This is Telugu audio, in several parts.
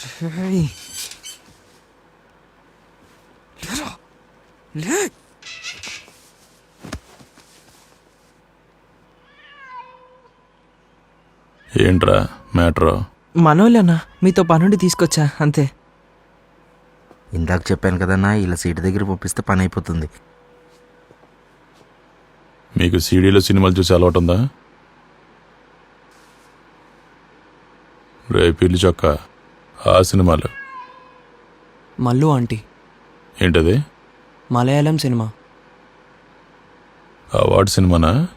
రేయ్. లేరా. లే ఏంట్రా మ్యాటర్? మనోళ్ళన్నా మీతో పనుండి తీసుకొచ్చా అంతే. ఇందాక చెప్పాను కదన్నా ఇలా సీటు దగ్గర పంపిస్తే పని అయిపోతుంది మీకు సీడీలో సినిమాలు చూసి అలవాటు ఉందా రే పిల్లి చొక్క. ఆ సినిమాలు. మల్లు ఆంటీ. ఏంటది? మలయాళం సినిమా. అవార్డు సినిమానా?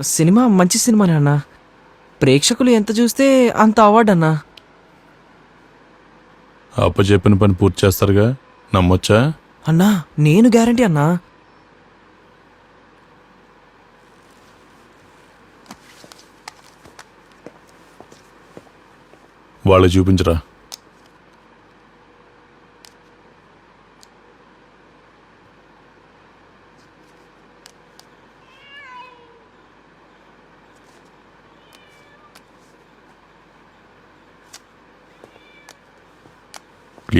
సినిమా మంచి సినిమానే అన్నా. ప్రేక్షకులు ఎంత చూస్తే అంత అవార్డు అన్నా. అప్ప చెప్పిన పని పూర్తి చేస్తారుగా? నమ్మొచ్చా? అన్నా నేను గ్యారంటీ అన్నా. వాళ్ళకి చూపించరా?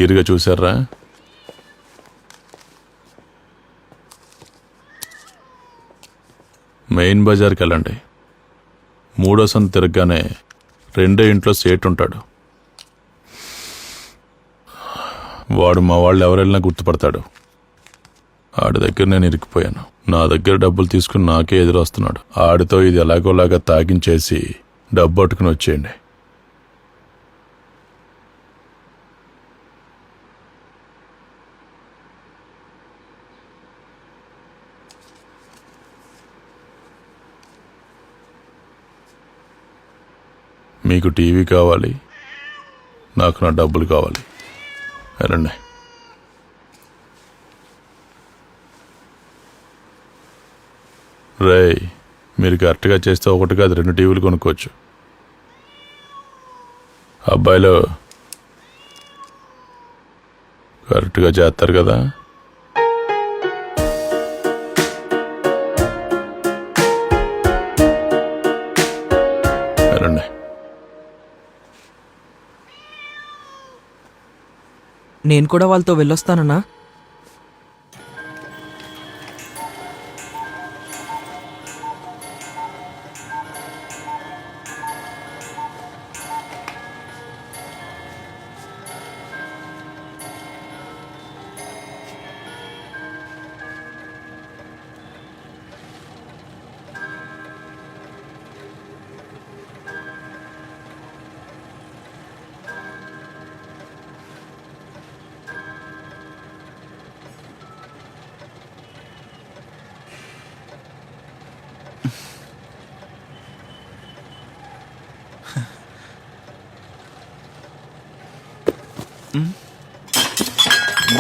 క్లియర్గా చూసారా మెయిన్ బజార్కి వెళ్ళండి మూడో సంత తిరగగానే రెండో ఇంట్లో సేట్ ఉంటాడు. వాడు మా వాళ్ళు ఎవరెళ్ళినా గుర్తుపడతాడు. ఆడి దగ్గర నేను ఇరికిపోయాను. నా దగ్గర డబ్బులు తీసుకుని నాకే ఎదురొస్తున్నాడు. ఆడితో ఇది ఎలాగోలాగా తాగించేసి డబ్బు పట్టుకుని వచ్చేయండి. మీకు టీవీ కావాలి నాకు నా డబ్బులు కావాలి. రండి రేయ్ మీరు కరెక్ట్గా చేస్తే ఒకటి కాదు రెండు టీవీలు కొనుక్కోవచ్చు. అబ్బాయిలు కరెక్ట్గా చేస్తారు కదా? నేను కూడా వాళ్ళతో వెళ్ళొస్తానన్నా.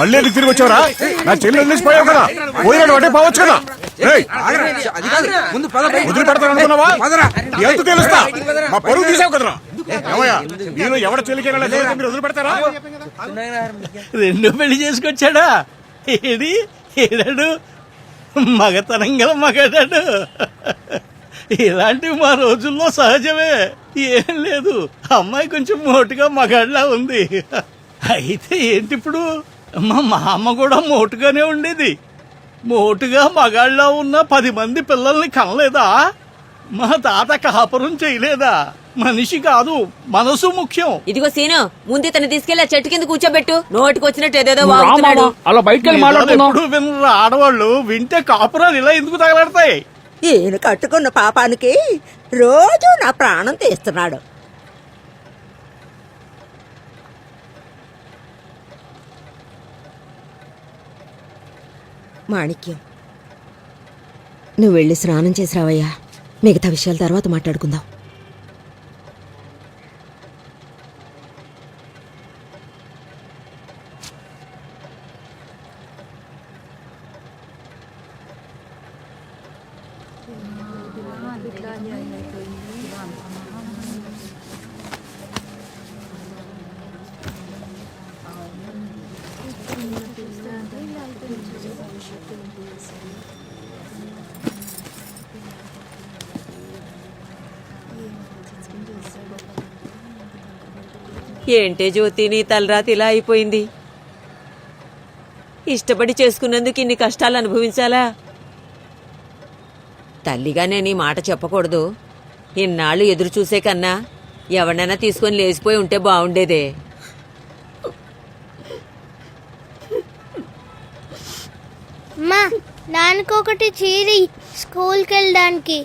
మళ్ళీ ఎందుకు తిరిగి వచ్చావరా? నా చెల్లి వదిలేసిపోయావు కదా. పోయినాడు అంటే పోవచ్చు కదా. ఏయ్, వదిలి పెడతాను అనుకున్నావా? ఎంత తెలుస్తా? మా పరువు తీసావు కదరా. ఏమయ్యా? నేను ఎవడ చెల్లికి మీరు వదిలి పెడతారా రెండు పెళ్ళి చేసుకొచ్చాడా? ఏడి ఏడాడు మగతనం గల మగాడాడు. ఇలాంటివి మా రోజుల్లో సహజమే. ఏం లేదు. అమ్మాయి కొంచెం మోటుగా మగాడిలా ఉంది. అయితే ఏంటి ఇప్పుడు మా మామ కూడా మోటుగానే ఉండేది. మోటుగా మగాళ్ళ ఉన్న పది మంది పిల్లల్ని కనలేదా? మా తాత కాపురం చేయలేదా? మనిషి కాదు మనసు ముఖ్యం. ఇదిగో సీను ముందు ఇతను తీసుకెళ్ళి ఆ చెట్టు కింద కూర్చోబెట్టు. నోటికి వచ్చినట్టు ఏదేదో వాగుతున్నాడు. అలా బయటకెళ్ళి మాట్లాడుతున్నావు? వినరు ఆడవాళ్ళు వింటే కాపురాలు ఇలా ఎందుకు తగలడతాయి? ఈయన కట్టుకున్న పాపానికి రోజు నా ప్రాణం తీస్తున్నాడు. మాణిక్యం. నువ్వు వెళ్ళి స్నానం చేసి రావయ్యా. మిగతా విషయాల తర్వాత మాట్లాడుకుందాం. ఏంటే జ్యోతి నీ తలరాతి ఇలా అయిపోయింది? ఇష్టపడి చేసుకున్నందుకు ఇన్ని కష్టాలు అనుభవించాలా? తల్లిగా నేను ఈ మాట చెప్పకూడదు. ఇన్నాళ్ళు ఎదురు చూసే కన్నా ఎవరినైనా తీసుకొని లేచిపోయి ఉంటే బాగుండేదే. అమ్మా దానికొకటి చీరి స్కూల్కి వెళ్ళడానికి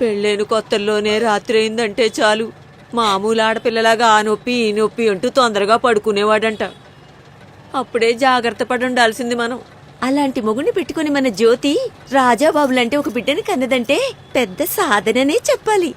పెళ్ళైన కొత్తల్లోనే రాత్రి అయిందంటే చాలు. మామూలు ఆడపిల్లలాగా ఆ నొప్పి ఈ నొప్పి అంటూ తొందరగా పడుకునేవాడంట. అప్పుడే జాగ్రత్త పడి ఉండాల్సింది మనం. అలాంటి మొగుడిని పెట్టుకుని మన జ్యోతి రాజాబాబులంటే ఒక బిడ్డని కన్నదంటే పెద్ద సాధననే చెప్పాలి.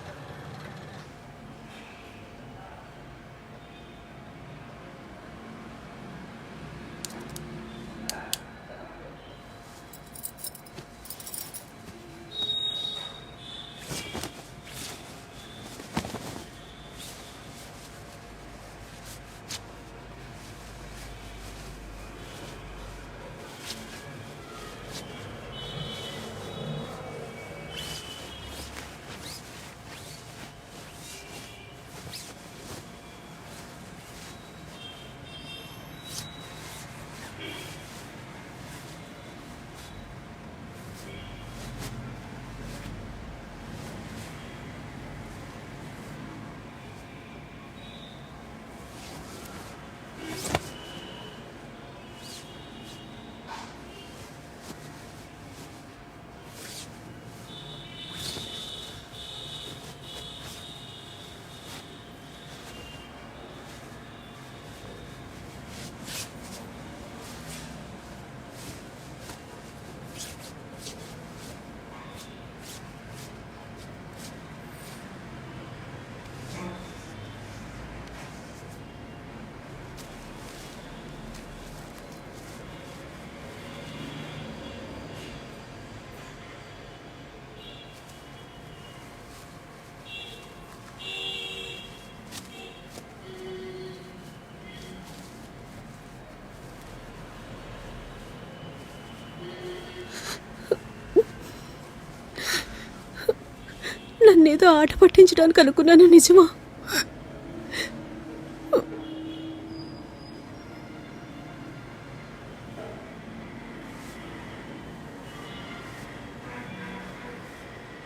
నన్నేదో ఆట పట్టించడానికి అనుకున్నాను నిజమా?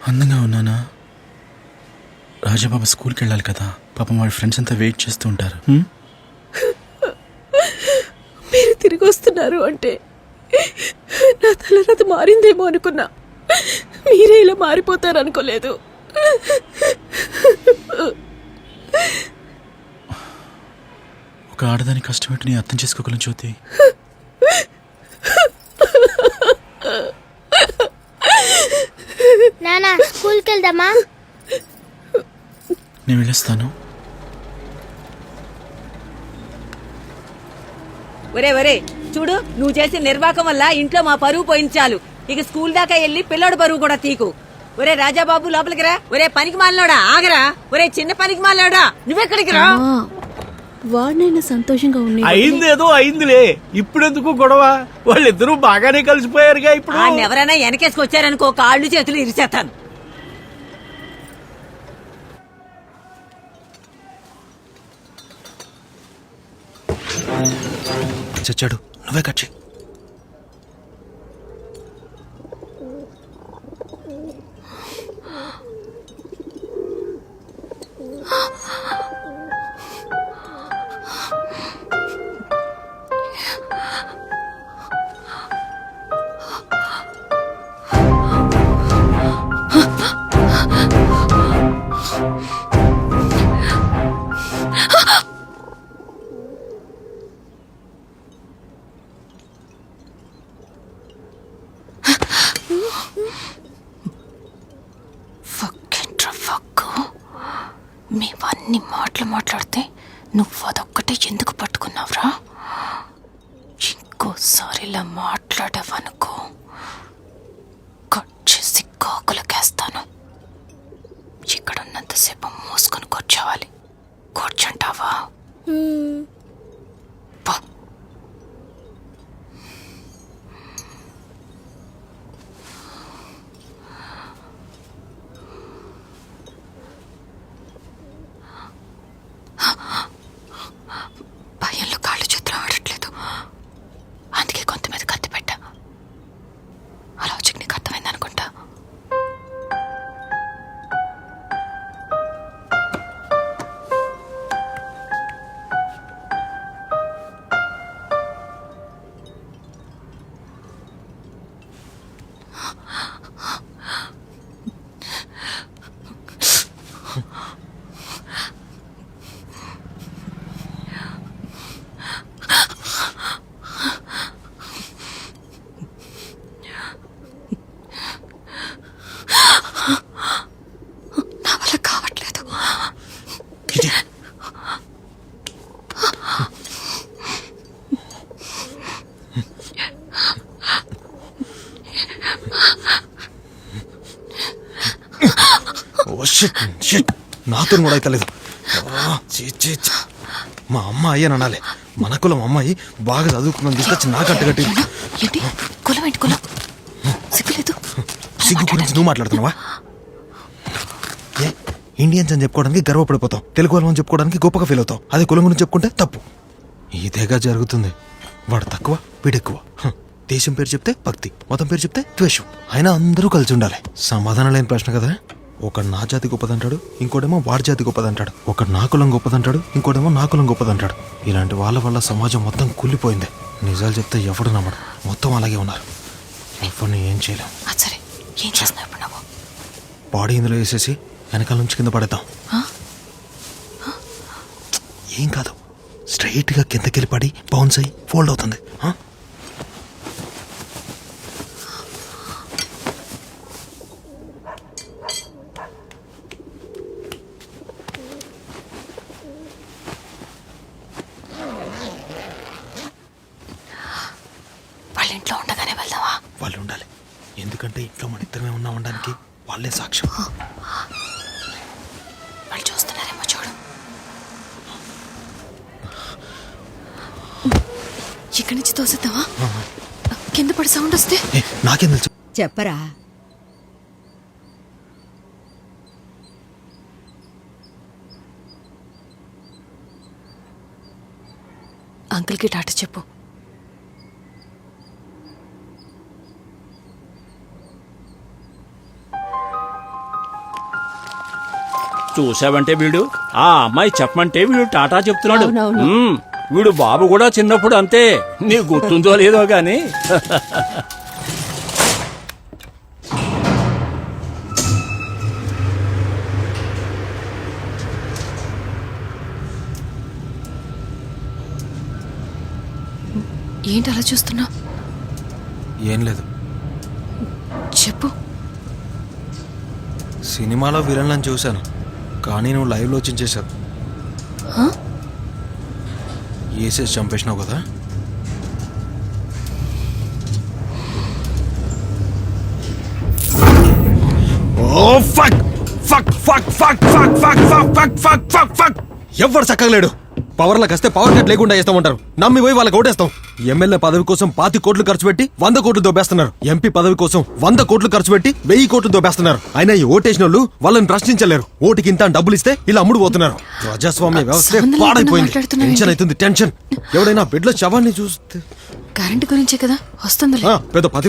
అందంగా ఉన్నానా? రాజాబాబు స్కూల్కి వెళ్ళాలి కదా. పాపం వాళ్ళ ఫ్రెండ్స్ అంతా వెయిట్ చేస్తూ ఉంటారు? మీరు తిరిగి వస్తున్నారు అంటే నా తలరాత మారిందేమో అనుకున్నా. మీరే ఇలా మారిపోతారు అనుకోలేదు ఒక ఆడదాని కష్టం ఏంటో నీ అర్థం చేసుకోగలను జ్యోతి. నానా స్కూల్కి వెళ్దామా నేను వెళ్ళొస్తాను. ఒరే ఒరే చూడు నువ్వు చేసిన నిర్వాకం వల్ల ఇంట్లో మా పరువు పోయింది చాలు. ఇక స్కూల్ దాకా వెళ్ళి పిల్లోడి పరువు కూడా తీకు. ఒరే రాజాబాబు లోపలికి రా. ఒరే పనికి మాలినోడా ఆగరా. ఒరే చిన్న పనికి మాలినోడా నువ్వెక్కడికి రా. వాడినైనా సంతోషంగా ఉన్నాయి అయిందేదో అయిందిలే. ఇప్పుడెందుకు గొడవ? వాళ్ళిద్దరూ బాగానే కలిసిపోయారుగా ఇప్పుడు. ఆయన ఎవరైనా వెనకేసుకొచ్చారనుకో కాళ్ళు చేతులు ఇరిచేస్తాను చచ్చాడు. నువ్వే కట్ నువ్వు అదొక్కటే ఎందుకు పట్టుకున్నావురా? ఇంకోసారి ఇలా మాట్లాడావనుకో కట్ చేసి కాకులకేస్తాను. ఇక్కడ ఉన్నంతసేపు మూసుకొని కూర్చోవాలి. కూర్చుంటావా? ఓ షిట్ షిట్ నాతో కూడా అవుతలేదు మా అమ్మాయి అని అనాలి. మన కులం అమ్మాయి బాగా చదువుకున్న తీసుకొచ్చి నాకు అట్టుగట్టి కట్టి కులం ఏంటి కులం? సిగ్గులేదు సిగ్గు గురించి నువ్వు మాట్లాడుతున్నావా? ఇండియన్స్ అని చెప్పుకోవడానికి గర్వపడిపోతాం తెలుగు వాళ్ళని చెప్పుకోవడానికి గొప్పగా ఫీల్ అవుతాం అదే కులం గురించి చెప్పుకుంటే తప్పు. ఇదేగా జరుగుతుంది. వాడు తక్కువ వీడెక్కువ. దేశం పేరు చెప్తే భక్తి మతం పేరు చెప్తే ద్వేషం. అయినా అందరూ కలిసి ఉండాలి. సమాధానం లేని ప్రశ్న కదా ఒకడు నా జాతి గొప్పదంటాడు ఇంకోటేమో వాడి జాతి గొప్పదంటాడు. ఒకడు నా కులం గొప్పదంటాడు ఇంకోటేమో నా కులం గొప్పదంటాడు. ఇలాంటి వాళ్ళ వల్ల సమాజం మొత్తం కూలిపోయింది. నిజాలు చెప్తే ఎవడు నమ్మడు. మొత్తం అలాగే ఉన్నారు. ఎవరిని ఏం చేయలేం. అది సరే. ఏం చేస్తున్నావు ఇప్పుడు నువ్వు? బాడీ ఇందులో వేసేసి వెనకాల నుంచి కింద పడేద్దాం. ఏం కాదు. స్ట్రైట్గా కిందకెళ్ళి పడి బౌన్స్ అయ్యి ఫోల్డ్ అవుతుంది? వాళ్ళ ఇంట్లో ఉండగానే వాళ్ళు ఉండాలి. ఎందుకంటే ఇంట్లో మన ఇద్దరమే ఉన్నా ఉండడానికి వాళ్ళే సాక్ష్యం. వాళ్ళు చూస్తున్నారేమో చూడు. ఇక్కడి నుంచి తోసేద్దామా? కింద పడి సౌండ్ వస్తే? ఏ, నాకేం తెలుసు. చెప్పరా? అంకుల్కి టాటా చెప్పు. చూసావంటే వీడు? ఆ అమ్మాయి చెప్పమంటే వీడు టాటా చెప్తున్నాడు. వీడు బాబు కూడా చిన్నప్పుడు అంతే. నీ గుర్తుందో లేదో గాని. ఏంటి అలా చూస్తున్నా? ఏం లేదు. చెప్పు. సినిమాలో విలన్లను చూశాను. కానీ నువ్వు లైవ్లో చించేశావు వేసేసి చంపేసినావు కదా? ఓ fuck fuck fuck fuck fuck fuck fuck fuck fuck fuck fuck ఎవ్వరు చక్కగలేడు? పవర్లకు వస్తే పవర్ కట్ లేకుండా చేస్తామంటారు నమ్మి పోయి వాళ్ళకి ఓటేస్తాం. ఎమ్మెల్యే పదవి కోసం పాతి కోట్లు ఖర్చు పెట్టి వంద కోట్లు దోబేస్తున్నారు ఎంపీ పదవి కోసం వంద కోట్లు ఖర్చు పెట్టి వెయ్యి కోట్లు దోబేస్తున్నారు అయినా ఈ ఓటేసిన వాళ్ళు వాళ్ళని ప్రశ్నించలేరు. ఓటుకి ఇంత డబ్బులు ఇస్తే ఇలా అమ్ముడు పోతున్నారు ప్రజాస్వామ్య వ్యవస్థ పాడైపోయింది? టెన్షన్ అవుతుంది టెన్షన్ ఎవడైనా బెడ్లో శవాన్ని చూస్తే. కరెంట్ గురించే కదా? వస్తుందిలే. ఆ, పెద్ద